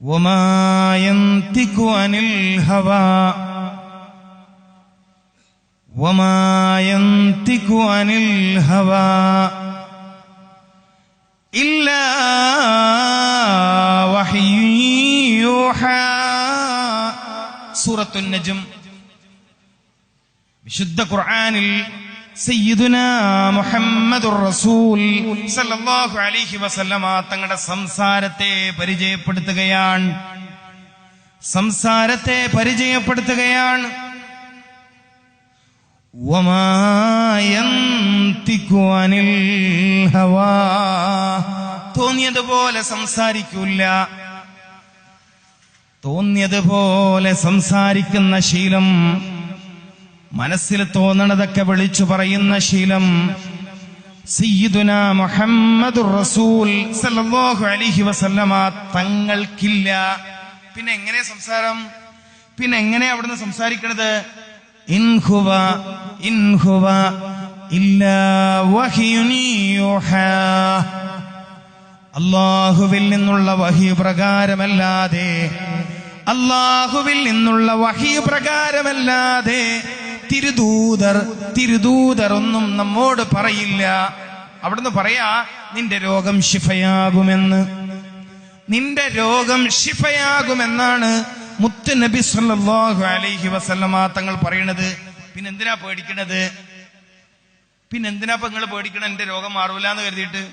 وما ينطق عن الهوى وما ينطق عن الهوى إلا وحي يوحى സൂറത്തു നജം വിശുദ്ധ ഖുർആനിൽ അലൈഹി വസല്ലമ തങ്ങളുടെ സംസാരത്തെ പരിചയപ്പെടുത്തുകയാണ്. സംസാരത്തെ പരിചയപ്പെടുത്തുകയാണ്. തോന്നിയതുപോലെ സംസാരിക്കൂല തോന്നിയതുപോലെ സംസാരിക്കുന്ന ശീലം മനസ്സിൽ തോന്നണതൊക്കെ വിളിച്ചു പറയുന്ന ശീലം സയ്യിദുന മുഹമ്മദ് റസൂൽ സല്ലല്ലാഹു അലൈഹി വസല്ലമ. തങ്ങൾക്കില്ല. പിന്നെ എങ്ങനെ സംസാരം? പിന്നെ എങ്ങനെ അവിടുന്ന് സംസാരിക്കണത്? ഇൻഹുവ ഇൻഹുവ ഇല്ല അള്ളാഹുവിൽ നിന്നുള്ള വഹി പ്രകാരമല്ലാതെ അള്ളാഹുവിൽ നിന്നുള്ള വഹി പ്രകാരമല്ലാതെ തിരുദൂതർ തിരുദൂതർ ഒന്നും നമ്മോട് പറയില്ല. അവിടുന്ന് പറയാ നിന്റെ രോഗം ശിഫയാകുമെന്ന്. നിന്റെ രോഗം ശിഫയാകുമെന്നാണ് മുത്ത് നബി സല്ലല്ലാഹു അലൈഹി വസല്ലമ തങ്ങൾ പറയണത്. പിന്നെന്തിനാ പേടിക്കണത്? പിന്നെന്തിനാ ഇപ്പൊ നിങ്ങൾ പേടിക്കണ എന്റെ രോഗം മാറൂല എന്ന് കരുതിയിട്ട്.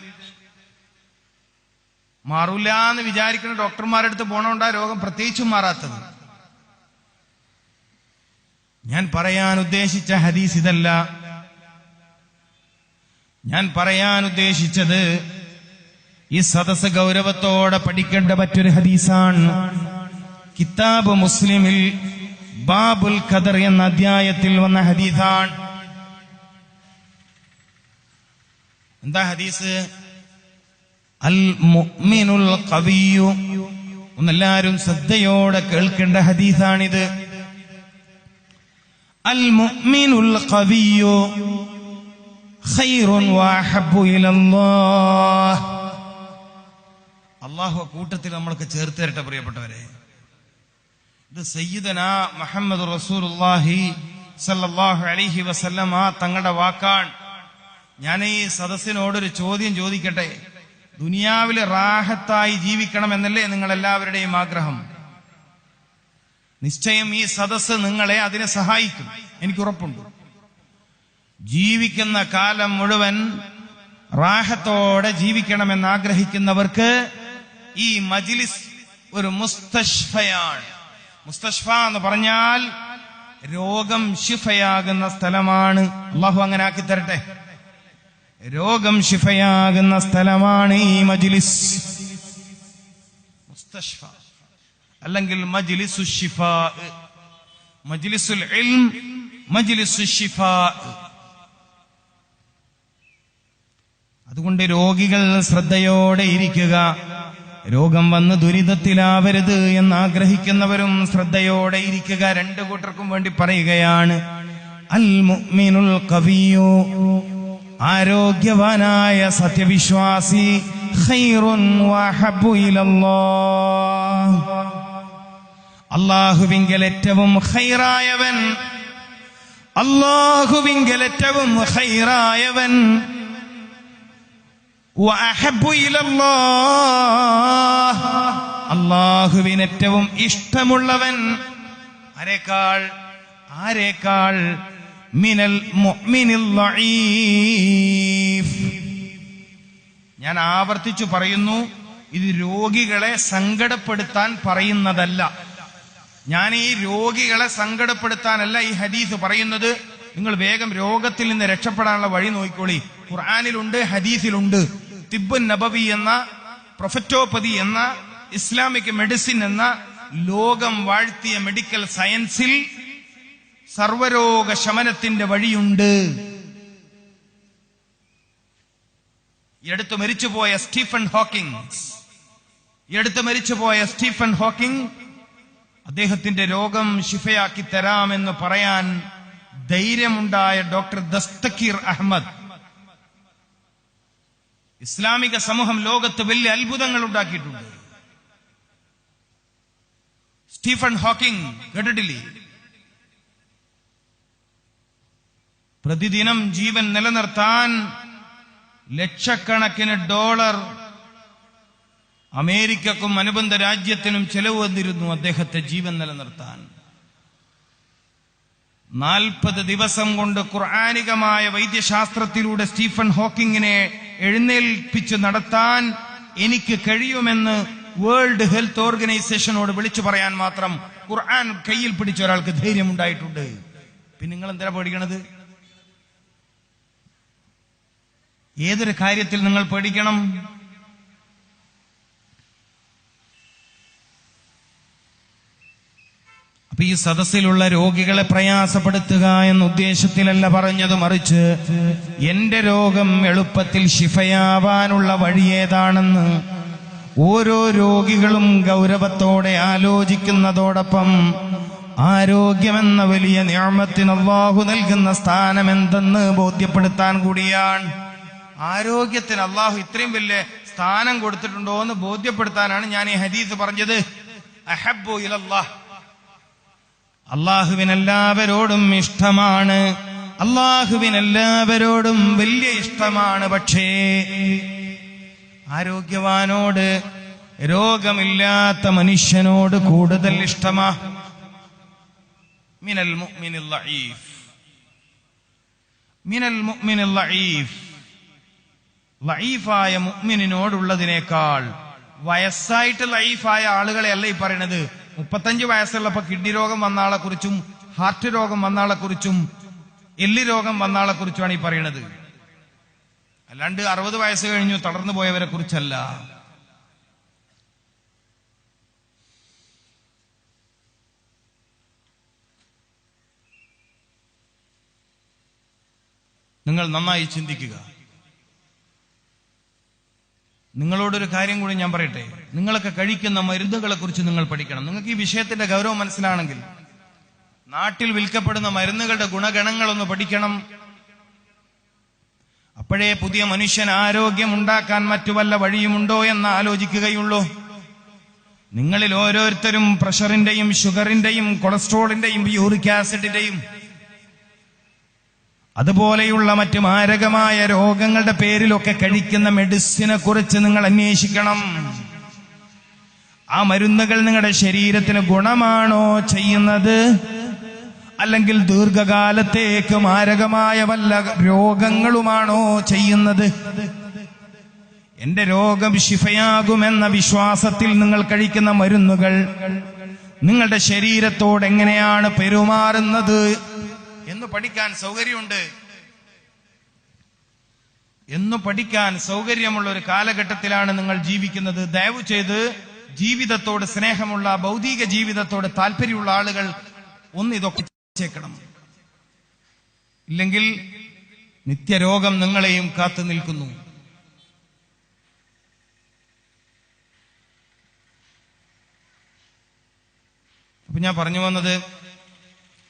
മാറൂല എന്ന് വിചാരിക്കുന്ന ഡോക്ടർമാരുടെ അടുത്ത് പോണോണ്ടാ രോഗം പ്രത്യേകിച്ചും മാറാത്തത്. ഞാൻ പറയാൻ ഉദ്ദേശിച്ച ഹദീസ് ഇതല്ല. ഞാൻ പറയാൻ ഉദ്ദേശിച്ചത് ഈ സദസ് ഗൗരവത്തോടെ പഠിക്കേണ്ട മറ്റൊരു ഹദീസാണ്. കിതാബ് മുസ്ലിമിൽ ബാബുൽ ഖദർ എന്ന അധ്യായത്തിൽ വന്ന ഹദീസാണ്. എന്താ ഹദീസ്? അൽ മുഅ്മിനുൽ ഖവിയു. ഒന്നെല്ലാരും ശ്രദ്ധയോടെ കേൾക്കേണ്ട ഹദീസാണിത്. അൽ القوي خير واحب الى الله. അള്ളാഹു കൂട്ടത്തിൽ നമ്മൾക്ക് ചേർത്ത് തരട്ടെ പ്രിയപ്പെട്ടവരെ. ഇത് സയ്യിദന മുഹമ്മദ് റസൂലുള്ളാഹി സല്ലല്ലാഹു അലൈഹി വസല്ലമ തങ്ങളുടെ വാക്കാണ്. ഞാൻ ഈ സദസ്സിനോട് ഒരു ചോദ്യം ചോദിക്കട്ടെ? ദുനിയാവിൽ റാഹത്തായി ജീവിക്കണം എന്നല്ലേ നിങ്ങൾ എല്ലാവരുടെയും ആഗ്രഹം? നിശ്ചയം ഈ സദസ്സ് നിങ്ങളെ അതിനെ സഹായിക്കും. എനിക്ക് ഉറപ്പുണ്ട്. ജീവിക്കുന്ന കാലം മുഴുവൻ റാഹത്തോടെ ജീവിക്കണമെന്ന് ആഗ്രഹിക്കുന്നവർക്ക് ഈ മജിലിസ് ഒരു മുസ്തഷ്ഫയാണ് മുസ്തഷ്ഫ എന്ന് പറഞ്ഞാൽ രോഗം ശിഫയാകുന്ന സ്ഥലമാണ്. അള്ളാഹു അങ്ങനെ ആക്കി തരട്ടെ. രോഗം ശിഫയാകുന്ന സ്ഥലമാണ് ഈ മജിലിസ്. മുസ്തഷ്ഫ അല്ലെങ്കിൽ മജ്ലിസു മജ്ലിസുൽ അതുകൊണ്ട് രോഗികൾ ശ്രദ്ധയോടെ ഇരിക്കുക. രോഗം വന്ന് ദുരിതത്തിലാവരുത് എന്ന് ആഗ്രഹിക്കുന്നവരും ശ്രദ്ധയോടെ ഇരിക്കുക. രണ്ടു കൂട്ടർക്കും വേണ്ടി പറയുകയാണ്. അൽ മുഅ്മിനുൽ കവിയോ ആരോഗ്യവാനായ സത്യവിശ്വാസി ഖൈറുൻ വഹബ്ബു ഇലല്ലാഹ്. അള്ളാഹുവിങ്കൽ ഏറ്റവും ഹൈറായവൻ അള്ളാഹുവിങ്കൽ ഏറ്റവും ഹൈറായവൻ അള്ളാഹുവിന് ഏറ്റവും ഇഷ്ടമുള്ളവൻ ആരേക്കാൾ? ആരേക്കാൾ? മിനൽ ഞാൻ ആവർത്തിച്ചു പറയുന്നു ഇത് രോഗികളെ സങ്കടപ്പെടുത്താൻ പറയുന്നതല്ല. ഞാൻ ഈ രോഗികളെ സങ്കടപ്പെടുത്താനല്ല ഈ ഹദീസ് പറയുന്നത്. നിങ്ങൾ വേഗം രോഗത്തിൽ നിന്ന് രക്ഷപ്പെടാനുള്ള വഴി നോക്കിക്കോളി. ഖുർആാനിലുണ്ട് ഹദീസിലുണ്ട്. തിബ്ബു നബവി എന്ന പ്രൊഫറ്റോപ്പതി എന്ന ഇസ്ലാമിക് മെഡിസിൻ എന്ന ലോകം വാഴ്ത്തിയ മെഡിക്കൽ സയൻസിൽ സർവരോഗ ശമനത്തിന്റെ വഴിയുണ്ട്. ഈ അടുത്ത് മരിച്ചുപോയ സ്റ്റീഫൻ ഹോക്കിംഗ്. ഈ അടുത്ത് മരിച്ചുപോയ സ്റ്റീഫൻ ഹോക്കിംഗ് അദ്ദേഹത്തിന്റെ രോഗം ശിഫയാക്കി തരാമെന്ന് പറയാൻ ധൈര്യമുണ്ടായ ഡോക്ടർ ദസ്തക്കീർ അഹമ്മദ്. ഇസ്ലാമിക സമൂഹം ലോകത്ത് വലിയ അത്ഭുതങ്ങൾ ഉണ്ടാക്കിയിട്ടുണ്ട്. സ്റ്റീഫൻ ഹോക്കിംഗ് കേട്ടിട്ടില്ലേ പ്രതിദിനം ജീവൻ നിലനിർത്താൻ ലക്ഷക്കണക്കിന് ഡോളർ അമേരിക്കക്കും അനുബന്ധ രാജ്യത്തിനും ചെലവ് വന്നിരുന്നു അദ്ദേഹത്തെ ജീവൻ നിലനിർത്താൻ. നാൽപ്പത് ദിവസം കൊണ്ട് ഖുർആാനികമായ വൈദ്യശാസ്ത്രത്തിലൂടെ സ്റ്റീഫൻ ഹോക്കിങ്ങിനെ എഴുന്നേൽപ്പിച്ച് നടത്താൻ എനിക്ക് കഴിയുമെന്ന് വേൾഡ് ഹെൽത്ത് ഓർഗനൈസേഷനോട് വിളിച്ചു പറയാൻ മാത്രം ഖുർആൻ കയ്യിൽ പിടിച്ച ഒരാൾക്ക് ധൈര്യമുണ്ടായിട്ടുണ്ട്. പിന്നെ നിങ്ങൾ എന്തിനാ പേടിക്കണത്? ഏതൊരു കാര്യത്തിൽ നിങ്ങൾ പേടിക്കണം? അപ്പൊ ഈ സദസ്സിലുള്ള രോഗികളെ പ്രയാസപ്പെടുത്തുക എന്ന ഉദ്ദേശത്തിലല്ല പറഞ്ഞത്. മറിച്ച് എന്റെ രോഗം എളുപ്പത്തിൽ ശിഫയാവാനുള്ള വഴി ഏതാണെന്ന് ഓരോ രോഗികളും ഗൗരവത്തോടെ ആലോചിക്കുന്നതോടൊപ്പം ആരോഗ്യമെന്ന വലിയ നിയമത്തിന് അള്ളാഹു നൽകുന്ന സ്ഥാനം എന്തെന്ന് ബോധ്യപ്പെടുത്താൻ കൂടിയാണ്. ആരോഗ്യത്തിന് അള്ളാഹു ഇത്രയും വലിയ സ്ഥാനം കൊടുത്തിട്ടുണ്ടോ എന്ന് ബോധ്യപ്പെടുത്താനാണ് ഞാൻ ഈ ഹദീസ് പറഞ്ഞത്. അഹബു ഇലല്ലാഹ്. അള്ളാഹുവിനെല്ലാവരോടും ഇഷ്ടമാണ്. അള്ളാഹുവിനെല്ലാവരോടും വലിയ ഇഷ്ടമാണ് പക്ഷേ ആരോഗ്യവാനോട് രോഗമില്ലാത്ത മനുഷ്യനോട് കൂടുതൽ ഇഷ്ടമാ? മിനൽ മുഅ്മിനിൽ മിനൽ മുഅ്മിനിൽ ലഈഫ്. ലഈഫായ മുഅ്മിനിനോടുള്ളതിനേക്കാൾ വയസ്സായിട്ട് ലൈഫായ ആളുകളെ അല്ല ഈ പറയണത്. മുപ്പത്തഞ്ച് വയസ്സുള്ളപ്പോ കിഡ്നി രോഗം വന്ന ആളെക്കുറിച്ചും ഹാർട്ട് രോഗം വന്ന ആളെക്കുറിച്ചും എല്ല് രോഗം വന്ന കുറിച്ചുമാണ് ഈ പറയണത്. അല്ലാണ്ട് അറുപത് വയസ്സ് കഴിഞ്ഞു തളർന്നു പോയവരെ കുറിച്ചല്ല നിങ്ങൾ നന്നായി ചിന്തിക്കുക. നിങ്ങളോടൊരു കാര്യം കൂടി ഞാൻ പറയട്ടെ? നിങ്ങളൊക്കെ കഴിക്കുന്ന മരുന്നുകളെ കുറിച്ച് നിങ്ങൾ പഠിക്കണം. നിങ്ങൾക്ക് ഈ വിഷയത്തിന്റെ ഗൗരവം മനസ്സിലാണെങ്കിൽ നാട്ടിൽ വിൽക്കപ്പെടുന്ന മരുന്നുകളുടെ ഗുണഗണങ്ങളൊന്ന് പഠിക്കണം. അപ്പോഴേ പുതിയ മനുഷ്യൻ ആരോഗ്യം ഉണ്ടാക്കാൻ മറ്റു വല്ല വഴിയുമുണ്ടോ എന്ന് ആലോചിക്കുകയുള്ളൂ. നിങ്ങളിൽ ഓരോരുത്തരും പ്രഷറിന്റെയും ഷുഗറിന്റെയും കൊളസ്ട്രോളിന്റെയും യൂറിക് ആസിഡിന്റെയും അതുപോലെയുള്ള മറ്റു മാരകമായ രോഗങ്ങളുടെ പേരിലൊക്കെ കഴിക്കുന്ന മെഡിസിനെ കുറിച്ച് നിങ്ങൾ അന്വേഷിക്കണം. ആ മരുന്നുകൾ നിങ്ങളുടെ ശരീരത്തിന് ഗുണമാണോ ചെയ്യുന്നത്? അല്ലെങ്കിൽ ദീർഘകാലത്തേക്ക് മാരകമായ വല്ല രോഗങ്ങളുമാണോ ചെയ്യുന്നത്? എന്റെ രോഗം ശിഫയാകുമെന്ന വിശ്വാസത്തിൽ നിങ്ങൾ കഴിക്കുന്ന മരുന്നുകൾ നിങ്ങളുടെ ശരീരത്തോട് എങ്ങനെയാണ് പെരുമാറുന്നത്? എന്ന് പഠിക്കാൻ സൗകര്യമുണ്ട്. എന്ന് പഠിക്കാൻ സൗകര്യമുള്ള ഒരു കാലഘട്ടത്തിലാണ് നിങ്ങൾ ജീവിക്കുന്നത്. ദയവ് ചെയ്ത് ജീവിതത്തോട് സ്നേഹമുള്ള ഭൗതിക ജീവിതത്തോട് താല്പര്യമുള്ള ആളുകൾ ഒന്ന് ഇതൊക്കെ ചേക്കണം. ഇല്ലെങ്കിൽ നിത്യരോഗം നിങ്ങളെയും കാത്തു നിൽക്കുന്നു. അപ്പൊ ഞാൻ പറഞ്ഞു വന്നത്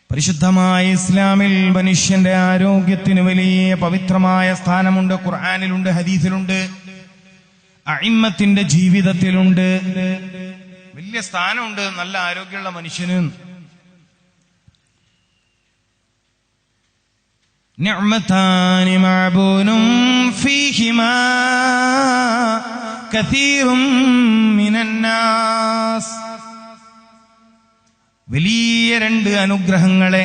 പരിശുദ്ധമായ ഇസ്ലാമിൽ മനുഷ്യന്റെ ആരോഗ്യത്തിന് വലിയ പവിത്രമായ സ്ഥാനമുണ്ട് ഖുർആാനിലുണ്ട് ഹദീസിലുണ്ട് അയിമ്മത്തിന്റെ ജീവിതത്തിലുണ്ട് വലിയ സ്ഥാനമുണ്ട് നല്ല ആരോഗ്യമുള്ള മനുഷ്യന് نعمتان معبون فيهما كثير من الناس വലിയ രണ്ട് അനുഗ്രഹങ്ങളെ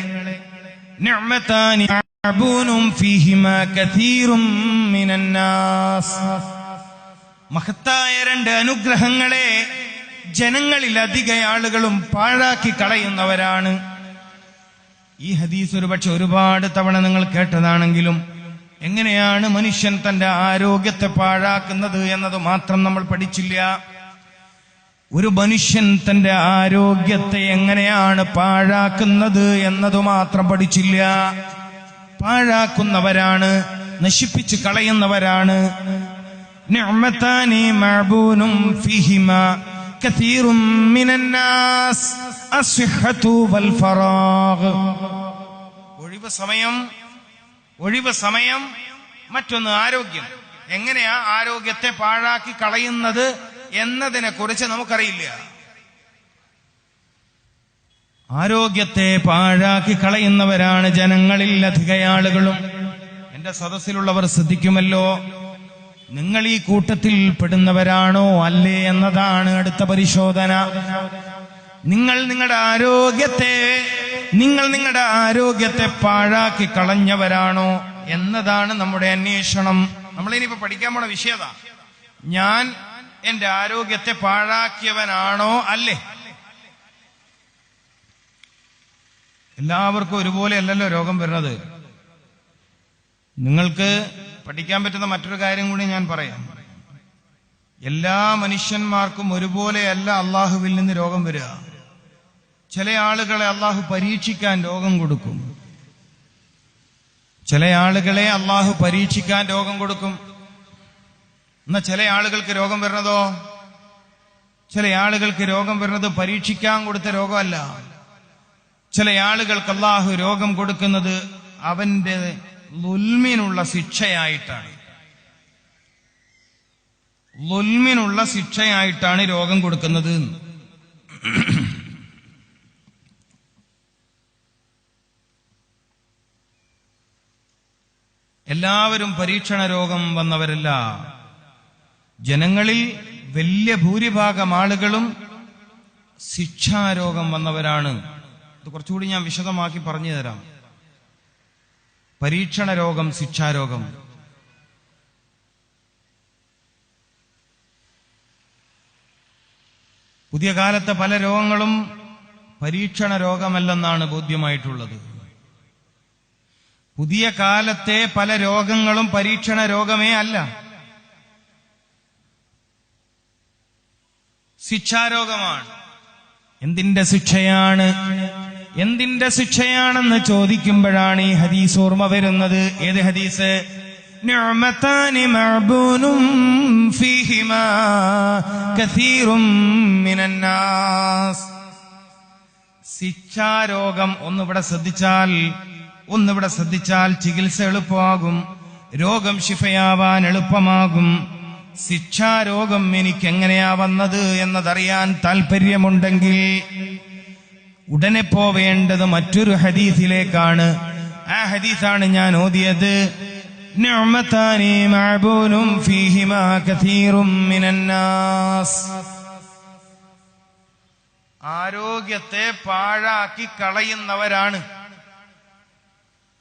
മഹത്തായ രണ്ട് അനുഗ്രഹങ്ങളെ ജനങ്ങളിൽ അധിക ആളുകളും പാഴാക്കി കളയുന്നവരാണ്. ഈ ഹദീസ് ഒരുപക്ഷെ ഒരുപാട് തവണ നിങ്ങൾ കേട്ടതാണെങ്കിലും എങ്ങനെയാണ് മനുഷ്യൻ തന്റെ ആരോഗ്യത്തെ പാഴാക്കുന്നത് എന്നത് മാത്രം നമ്മൾ പഠിച്ചില്ല. ഒരു മനുഷ്യൻ തന്റെ ആരോഗ്യത്തെ എങ്ങനെയാണ് പാഴാക്കുന്നത് എന്നതു മാത്രം പഠിച്ചില്ല. പാഴാക്കുന്നവരാണ് നശിപ്പിച്ചു കളയുന്നവരാണ്. ഒഴിവ് സമയം ഒഴിവ് സമയം മറ്റൊന്ന് ആരോഗ്യം. എങ്ങനെയാ ആരോഗ്യത്തെ പാഴാക്കി കളയുന്നത്? എന്നതിനെ കുറിച്ച് നമുക്കറിയില്ല. ആരോഗ്യത്തെ പാഴാക്കി കളയുന്നവരാണ് ജനങ്ങളിൽ അധികയാളുകളും. എന്റെ സദസ്സിലുള്ളവർ ശ്രദ്ധിക്കുമല്ലോ നിങ്ങൾ ഈ കൂട്ടത്തിൽ പെടുന്നവരാണോ അല്ലേ എന്നതാണ് അടുത്ത പരിശോധന. നിങ്ങൾ നിങ്ങളുടെ ആരോഗ്യത്തെ നിങ്ങൾ നിങ്ങളുടെ ആരോഗ്യത്തെ പാഴാക്കി കളഞ്ഞവരാണോ എന്നതാണ് നമ്മുടെ അന്വേഷണം. നമ്മളിനിപ്പോ പഠിക്കാൻ പോണ വിഷയത. ഞാൻ എന്റെ ആരോഗ്യത്തെ പാഴാക്കിയവനാണോ അല്ലേ? എല്ലാവർക്കും ഒരുപോലെ അല്ലല്ലോ രോഗം വരുന്നത്. നിങ്ങൾക്ക് പഠിക്കാൻ പറ്റുന്ന മറ്റൊരു കാര്യം കൂടി ഞാൻ പറയാം. എല്ലാ മനുഷ്യന്മാർക്കും ഒരുപോലെയല്ല അള്ളാഹുവിൽ നിന്ന് രോഗം വരിക. ചില ആളുകളെ അള്ളാഹു പരീക്ഷിക്കാൻ രോഗം കൊടുക്കും. ചില ആളുകളെ അള്ളാഹു പരീക്ഷിക്കാൻ രോഗം കൊടുക്കും. എന്നാ ചില ആളുകൾക്ക് രോഗം വരുന്നതോ? ചില ആളുകൾക്ക് രോഗം വരുന്നത് പരീക്ഷിക്കാൻ കൊടുത്ത രോഗമല്ല. ചില ആളുകൾക്ക് അള്ളാഹു രോഗം കൊടുക്കുന്നത് അവന്റെ ലുൽമിനുള്ള ശിക്ഷയായിട്ടാണ്. ലുൽമിനുള്ള ശിക്ഷയായിട്ടാണ് രോഗം കൊടുക്കുന്നത്. എല്ലാവരും പരീക്ഷണ രോഗം വന്നവരല്ല. ജനങ്ങളിൽ വലിയ ഭൂരിഭാഗം ആളുകളും ശിക്ഷാരോഗം വന്നവരാണ്. അത് കുറച്ചുകൂടി ഞാൻ വിശദമാക്കി പറഞ്ഞു തരാം. പരീക്ഷണ രോഗം ശിക്ഷാരോഗം. പുതിയ കാലത്തെ പല രോഗങ്ങളും പരീക്ഷണ രോഗമല്ലെന്നാണ് ബോധ്യമായിട്ടുള്ളത്. പുതിയ കാലത്തെ പല രോഗങ്ങളും പരീക്ഷണ രോഗമേ അല്ല. ശിക്ഷാരോഗമാണ്. എന്തിന്റെ ശിക്ഷയാണ്? എന്തിന്റെ ശിക്ഷയാണെന്ന് ചോദിക്കുമ്പോഴാണ് ഈ ഹദീസ് ഓർമ്മ വരുന്നത്. ഏത് ഹദീസ്? മിനന്നാസ് ശിക്ഷാരോഗം ഒന്നിവിടെ ശ്രദ്ധിച്ചാൽ ഒന്നിവിടെ ശ്രദ്ധിച്ചാൽ ചികിത്സ എളുപ്പമാകും. രോഗം ശിഫയാവാൻ എളുപ്പമാകും. ശിക്ഷാരോഗം എനിക്കെങ്ങനെയാ വന്നത് എന്നതറിയാൻ താല്പര്യമുണ്ടെങ്കിൽ ഉടനെ പോവേണ്ടത് മറ്റൊരു ഹദീസിലേക്കാണ്. ആ ഹദീസാണ് ഞാൻ ഓതിയത്. ആരോഗ്യത്തെ പാഴാക്കി കളയുന്നവരാണ്.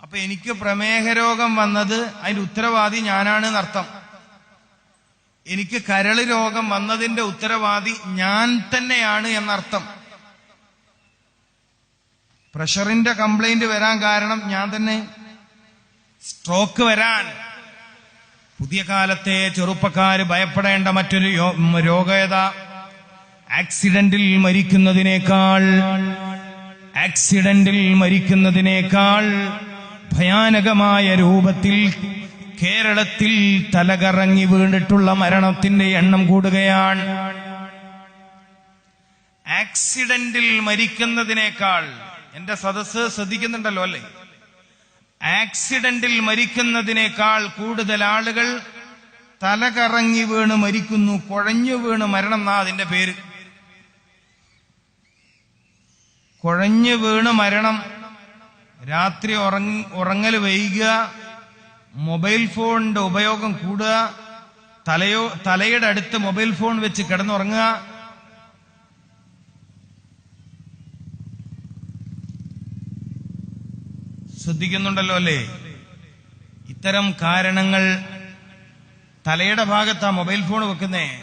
അപ്പൊ എനിക്ക് പ്രമേഹ രോഗം വന്നത് അതിന്റെ ഉത്തരവാദി ഞാനാണ് എന്നർത്ഥം. എനിക്ക് കരൾ രോഗം വന്നതിന്റെ ഉത്തരവാദി ഞാൻ തന്നെയാണ് എന്നർത്ഥം. പ്രഷറിന്റെ കംപ്ലൈന്റ് വരാൻ കാരണം ഞാൻ തന്നെ. സ്ട്രോക്ക് വരാൻ. പുതിയ കാലത്തെ ചെറുപ്പക്കാര് ഭയപ്പെടേണ്ട മറ്റൊരു രോഗത ആക്സിഡന്റിൽ മരിക്കുന്നതിനേക്കാൾ ആക്സിഡന്റിൽ മരിക്കുന്നതിനേക്കാൾ ഭയാനകമായ രൂപത്തിൽ കേരളത്തിൽ തലകറങ്ങി വീണിട്ടുള്ള മരണത്തിന്റെ എണ്ണം കൂടുകയാണ്. ആക്സിഡന്റിൽ മരിക്കുന്നതിനേക്കാൾ എന്റെ സദസ്സ് ശ്രദ്ധിക്കുന്നുണ്ടല്ലോ അല്ലേ? ആക്സിഡന്റിൽ മരിക്കുന്നതിനേക്കാൾ കൂടുതൽ ആളുകൾ തലകറങ്ങി വീണ് മരിക്കുന്നു കുഴഞ്ഞു വീണ് മരണം എന്നാ അതിന്റെ പേര്. കുഴഞ്ഞു വീണ് മരണം രാത്രി ഉറങ്ങി ഉറങ്ങൽ വൈകുക മൊബൈൽ ഫോണിന്റെ ഉപയോഗം കൂടുക തലയോ തലയുടെ അടുത്ത് മൊബൈൽ ഫോൺ വെച്ച് കിടന്നുറങ്ങുക. ശ്രദ്ധിക്കുന്നുണ്ടല്ലോ അല്ലേ? ഇത്തരം കാരണങ്ങൾ തലയുടെ ഭാഗത്താ മൊബൈൽ ഫോൺ വെക്കുന്നേ.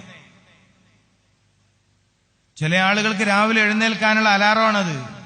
ചില ആളുകൾക്ക് രാവിലെ എഴുന്നേൽക്കാനുള്ള അലാറമാണത്.